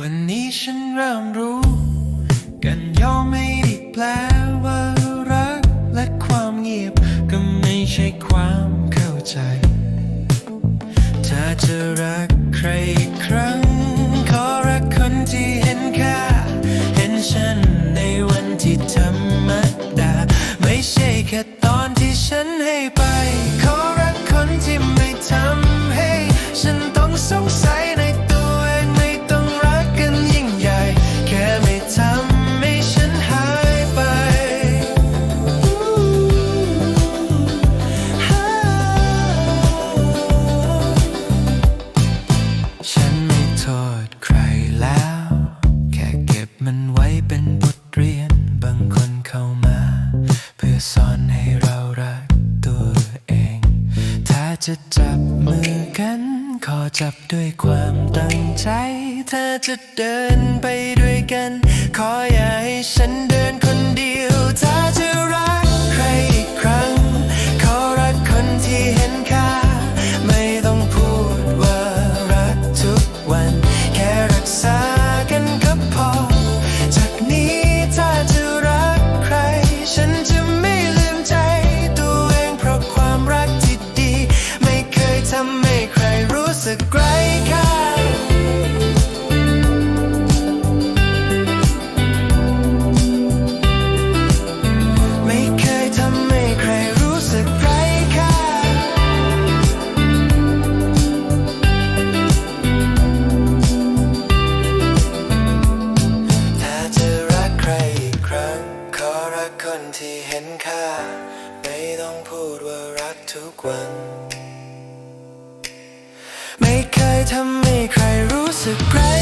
วันนี้ฉันเริ่มรู้ กันยอมไม่ได้แปลว่ารักและความเงียบ ก็ไม่ใช่ความเข้าใจ ถ้าจะรักใครอีกครั้ง ขอรักคนที่เห็นค่า เห็นฉันในวันที่ธรรมดา ไม่ใช่แค่ตอนที่ฉันให้ไป ขอรักคนที่ไม่ทำให้ ฉันต้องสงสัย แล้ว แค่เก็บมันไว้เป็นบทเรียน บางคนเข้ามา เพื่อสอนให้เรารักตัวเอง ถ้าจะจับมือกัน ขอจับด้วยความตั้งใจ ถ้าจะเดินไปด้วยกัน ขออย่าให้ฉันเดิน ไม่ต้องพูดว่ารักทุกวัน ไม่เคยทำให้ใครรู้สึกไร